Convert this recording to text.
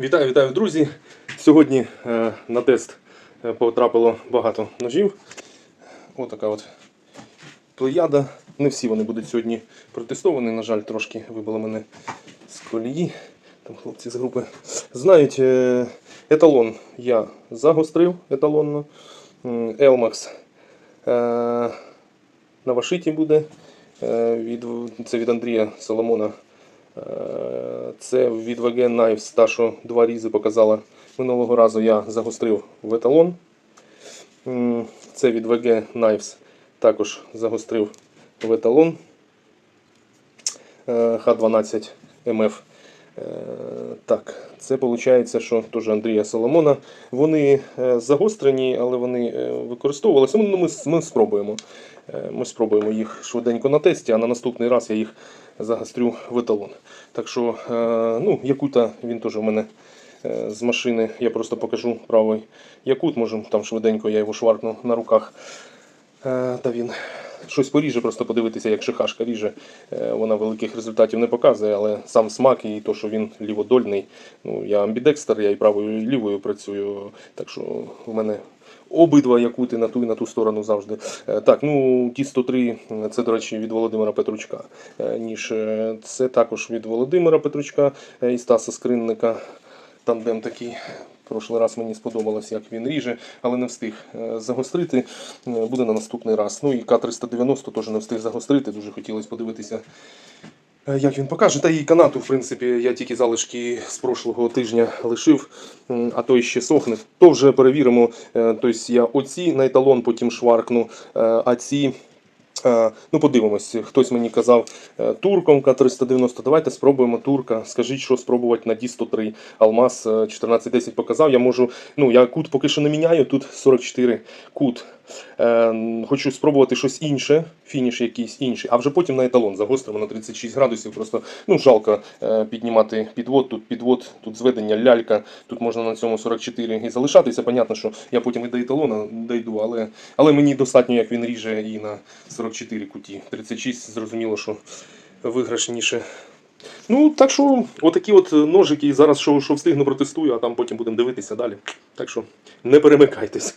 Вітаю, вітаю, друзі! Сьогодні е, на тест е, потрапило багато ножів. Отака от плеяда. Не всі вони будуть сьогодні протестовані. На жаль, трошки вибило мене з колії. Там хлопці з групи знають. е, еталон я загострив еталонно. М, Elmax е, на вашиті буде. Це від Андрія Соломона. Це від VG Knives, та, що два різи показала. Минулого разу я загострив в еталон. Це від VG Knives також загострив в еталон Е, Х12 МФ. Е, Так, це виходить, що теж Андрія Соломона. Вони е, загострені, але вони використовувалися. Ну, ми, ми спробуємо. Ми спробуємо їх швиденько на тесті, а на наступний раз я їх загострю в еталон. Так що, е, ну, якута він теж у мене е, з машини. Я просто покажу правий якут, може там швиденько я його шваркну на руках. Е, Та він щось поріже, просто подивитися, як шихашка ріже. Вона великих результатів не показує, але сам смак і то, що він ліводольний. Ну, я амбідекстер, я і правою, і лівою працюю. Так що в мене обидва якути на ту і на ту сторону завжди. Е, Так, ну ті 103, це, до речі, від Володимира Петручка. Е, Ніж е, це також від Володимира Петручка е, і Стаса Скринника. Тандем такий. Прошлий раз мені сподобалось, як він ріже, але не встиг е, загострити. Е, Буде на наступний раз. Ну і К-390 теж не встиг загострити. Дуже хотілося подивитися, е, як він покаже. Та і канату, в принципі, я тільки залишки з прошлого тижня лишив, а той ще сохне. То вже перевіримо. Е, Тобто я оці на еталон потім шваркну, е, а ці. Е, Ну, подивимось, хтось мені казав е, турком К390. Давайте спробуємо турка. Скажіть, що спробувати на Ді-103. Алмаз е, 1410 показав. Я можу. Ну, я кут поки що не міняю, тут 44 кут. Е, Хочу спробувати щось інше, фініш якийсь інший, а вже потім на еталон загостримо на 36 градусів. Просто ну, жалко е, піднімати підвод. Тут підвод, тут зведення лялька, тут можна на цьому 44 і залишатися. Понятно, що я потім і до еталона дійду, але, але мені достатньо, як він ріже і на 44 куті. 36 зрозуміло, що виграшніше. Ну, так що, отакі от ножики. Зараз що, що встигну протестую, а там потім будемо дивитися далі. Так що не перемикайтесь.